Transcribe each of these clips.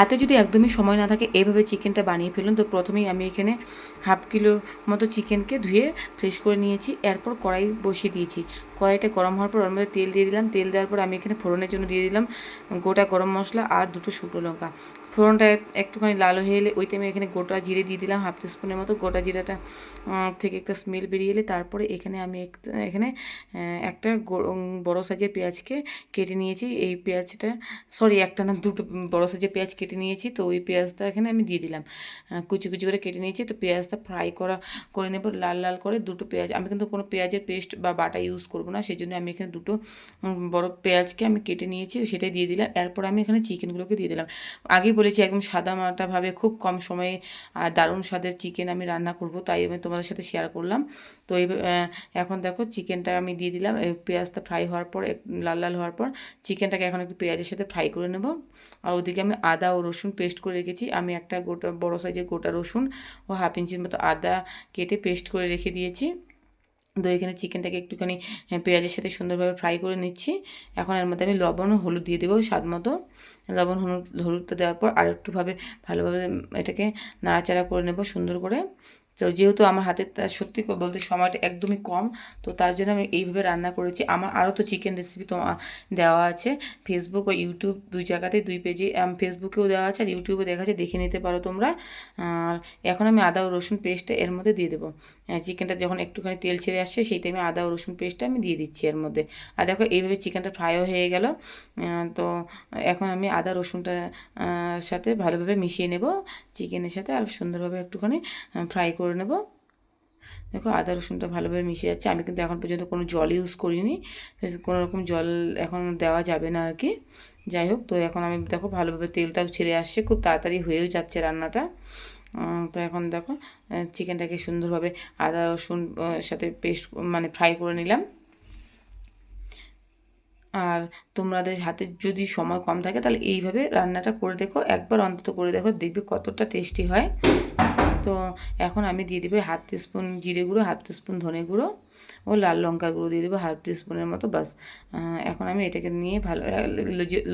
হাতে যদি একদমই সময় না থাকে এইভাবে চিকেনটা বানিয়ে ফেলুন। তো প্রথমেই আমি এখানে হাফ কিলো মতো চিকেনকে ধুয়ে ফ্রেশ করে নিয়েছি। এরপর কড়াই বসিয়ে দিয়েছি। কড়াইটা গরম হওয়ার পর ওর মধ্যে তেল দিয়ে দিলাম। তেল দেওয়ার পর আমি এখানে ফোড়নের জন্য দিয়ে দিলাম গোটা গরম মশলা আর দুটো শুকনো লঙ্কা। ফোড়নটা একটুখানি লাল হয়ে এলে ওই টাইমে এখানে গোটা জিরে দিয়ে দিলাম হাফ স্পুনের মতো। গোটা জিরাটা থেকে একটা স্মেল বেরিয়ে এলে তারপরে এখানে আমি এখানে একটা বড় সাইজের পেঁয়াজকে কেটে নিয়েছি। এই পেঁয়াজটা সরি একটা না দুটো বড় সাইজের পেঁয়াজ কেটে নিয়েছি। তো ওই পেঁয়াজটা এখানে আমি দিয়ে দিলাম। কুচি কুচি করে কেটে নিয়েছি। তো পেঁয়াজটা ফ্রাই করা, করে নেব লাল লাল করে দুটো পেঁয়াজ। আমি কিন্তু কোনো পেঁয়াজের পেস্ট বা বাটা ইউজ করব না। সেই জন্য আমি এখানে দুটো বড় পেঁয়াজকে আমি কেটে নিয়েছি, সেটাই দিয়ে দিলাম। এরপর আমি এখানে চিকেনগুলোকে দিয়ে দিলাম। আগেই বলেছি, একদম সাদা মাটাভাবে খুব কম সময়ে আর দারুণ স্বাদের চিকেন আমি রান্না করব, তাই আমি তোমাদের সাথে শেয়ার করলাম। তো এখন দেখো চিকেনটা আমি দিয়ে দিলাম পেঁয়াজটা ফ্রাই হওয়ার পর লাল লাল হওয়ার পর চিকেনটাকে এখন একটু পেঁয়াজের সাথে ফ্রাই করে নেব। আর ওদিকে আমি আদা ও রসুন পেস্ট করে রেখেছি, আমি একটা গোটা, বড়ো সাইজের গোটা রসুন ও হাফ ইঞ্চির মতো আদা কেটে পেস্ট করে রেখে দিয়েছি। তো এখানে চিকেনটাকে একটুখানি পেঁয়াজের সাথে সুন্দরভাবে ফ্রাই করে নিচ্ছি। এখন এর মধ্যে আমি লবণ হলুদ দিয়ে দেবো স্বাদ মতো। লবণ, হলুদ, হলুদটা দেওয়ার পর আর একটুভাবে ভালোভাবে এটাকে নাড়াচাড়া করে নেব সুন্দর করে। তো যেহেতু আমার হাতে সত্যি বলতে সময়টা একদমই কম, তো তার জন্য আমি এইভাবে রান্না করেছি। আমার আরও তো চিকেন রেসিপি তো দেওয়া আছে। ফেসবুক ও ইউটিউব দুই জায়গাতে, দুই পেজে ফেসবুকেও দেওয়া আছে আর ইউটিউবে দেখা আছে দেখে নিতে পারো তোমরা। আর এখন আমি আদা ও রসুন পেস্টটা এর মধ্যে দিয়ে দেবো। চিকেনটা যখন একটুখানি তেল ছেড়ে আসছে, সেই টাইমে আদা ও রসুন পেস্টটা আমি দিয়ে দিচ্ছি এর মধ্যে। আর দেখো এইভাবে চিকেনটা ফ্রাইও হয়ে গেল। তো এখন আমি আদা রসুনটা সাথে ভালোভাবে মিশিয়ে নেব চিকেনের সাথে, আর সুন্দরভাবে একটুখানি ফ্রাই করে নেব। দেখো আদা রসুনটা ভালোভাবে মিশে যাচ্ছে। আমি কিন্তু এখন পর্যন্ত কোনো জল ইউজ করিনি। কোনো রকম জল এখন দেওয়া যাবে না আর কি। যাই হোক, তো এখন আমি দেখো ভালোভাবে তেলটাও ছেড়ে আসছে। খুব তাড়াতাড়ি হয়েও যাচ্ছে রান্নাটা। তো এখন দেখো চিকেনটাকে সুন্দরভাবে আদা রসুন সাথে পেস্ট মানে ফ্রাই করে নিলাম। আর তোমাদের হাতে যদি সময় কম থাকে, তাহলে এইভাবে রান্নাটা করে দেখো। একবার অন্তত করে দেখো, দেখবে কতটা টেস্টি হয়। তো এখন আমি দিয়ে দেবো হাফ স্পুন জিরে গুঁড়ো, হাফ স্পুন ধনে গুঁড়ো ও লাল লঙ্কার গুঁড়ো দিয়ে দেবো হাফ স্পুনের মতো বাস এখন আমি এটাকে নিয়ে ভালো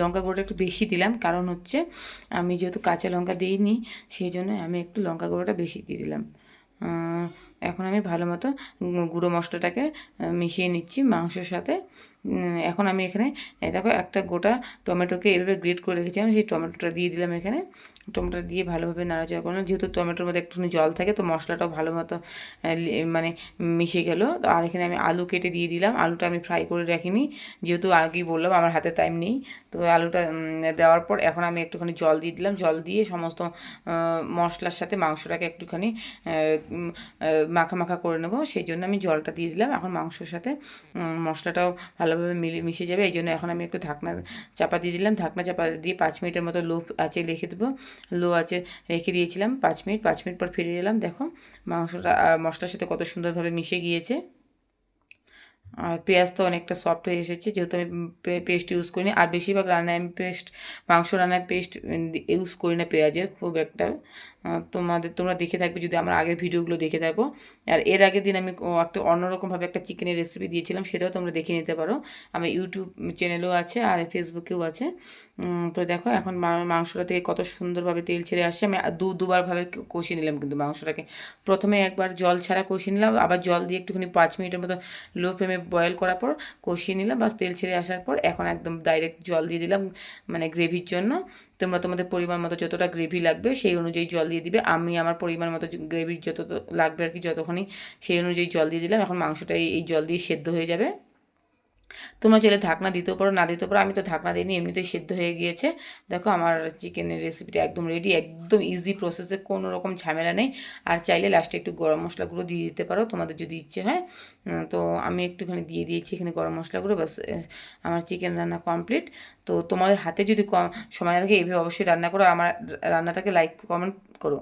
লঙ্কা গুঁড়োটা একটু বেশি দিলাম, কারণ হচ্ছে আমি যেহেতু কাঁচা লঙ্কা দিইনি, সেই জন্য আমি একটু লঙ্কা গুঁড়োটা বেশি দিয়ে দিলাম। এখন আমি ভালো মতো গুঁড়ো মশলাটাকে মিশিয়ে নিচ্ছি মাংসের সাথে। এখন আমি এখানে দেখো একটা গোটা টমেটোকে এভাবে গ্রেট করে রেখেছিলাম সেই টমেটোটা দিয়ে দিলাম এখানে। টমেটো দিয়ে ভালোভাবে নাড়াচাড়া করলাম। যেহেতু টমেটোর মধ্যে একটুখানি জল থাকে, তো মশলাটাও ভালো মতো মানে মিশে গেল। আর এখানে আমি আলু কেটে দিয়ে দিলাম। আলুটা আমি ফ্রাই করে রাখিনি। যেহেতু আগেই বললাম, আমার হাতে টাইম নেই। তো আলুটা দেওয়ার পর এখন আমি একটুখানি জল দিয়ে দিলাম। জল দিয়ে সমস্ত মশলার সাথে মাংসটাকে একটুখানি মাখা মাখা করে নেব, সেই জন্য আমি জলটা দিয়ে দিলাম। এখন মাংসর সাথে মশলাটাও ভালোভাবে মিলে, মিশে যাবে, এই জন্য এখন আমি একটু ঢাকনা চাপা দিয়ে দিলাম। ঢাকনা চাপা দিয়ে পাঁচ মিনিটের মতো লো আছে রেখে দেবো। লো আছে রেখে দিয়েছিলাম পাঁচ মিনিট। পাঁচ মিনিট পর ফিরে এলাম, দেখো মাংসটা মশলার সাথে কত সুন্দরভাবে মিশে গিয়েছে। আর পেঁয়াজ তো অনেকটা সফট হয়ে এসেছে, যেহেতু আমি পেস্ট ইউজ করিনি। আর বেশিরভাগ রান্নায় আমি পেস্ট, মাংস রান্নায় পেস্ট ইউজ করি না পেঁয়াজের, খুব একটা। তোমাদের, তোমরা দেখে থাকবে যদি আমার আগের ভিডিওগুলো দেখে থাকো। আর এর আগের দিন আমি একটা অন্যরকমভাবে একটা চিকেনের রেসিপি দিয়েছিলাম, সেটাও তোমরা দেখে নিতে পারো। আমার ইউটিউব চ্যানেলেও আছে আর ফেসবুকেও আছে। তো দেখো এখন মাংসটা থেকে কত সুন্দরভাবে তেল ছেড়ে আসছে। আমি দু, দুবারভাবে কষিয়ে নিলাম কিন্তু মাংসটাকে। প্রথমে একবার জল ছাড়া কষিয়ে নিলাম, আবার জল দিয়ে একটুখানি পাঁচ মিনিটের মতো লো ফ্লেমে বয়েল করার পর কষিয়ে নিলাম বাস তেল ছেড়ে আসার পর এখন একদম ডাইরেক্ট জল দিয়ে দিলাম মানে গ্রেভির জন্য। তোমরা তোমাদের পরিমাণ মতো যতটা গ্রেভি লাগবে সেই অনুযায়ী জল দিবে। আমি আমার পরিমাণ মতো গ্রেভির যত লাগবে আর কি যতক্ষণই সেই অনুযায়ী জল দিয়ে দিলাম। এখন মাংসটা এই জল দিয়ে সেদ্ধ হয়ে যাবে। তোমরা চাইলে ঢাকনা দিতেও পারো, না দিতেও পারো, আমি তো ঢাকনা দিইনি, এমনিতেই সেদ্ধ হয়ে গিয়েছে। দেখো আমার চিকেনের রেসিপিটা একদম রেডি একদম ইজি প্রসেসে কোনো রকম ঝামেলা নেই। আর চাইলে লাস্টে একটু গরম মশলা গুঁড়ো দিয়ে দিতে পারো, তোমাদের যদি ইচ্ছে হয়। তো আমি একটুখানি দিয়ে দিয়েছি এখানে গরম মশলা গুঁড়ো বাস আমার চিকেন রান্না কমপ্লিট তো তোমাদের হাতে যদি কম সময় থাকে এইভাবে অবশ্যই রান্না করো আমার রান্নাটাকে লাইক কমেন্ট করো।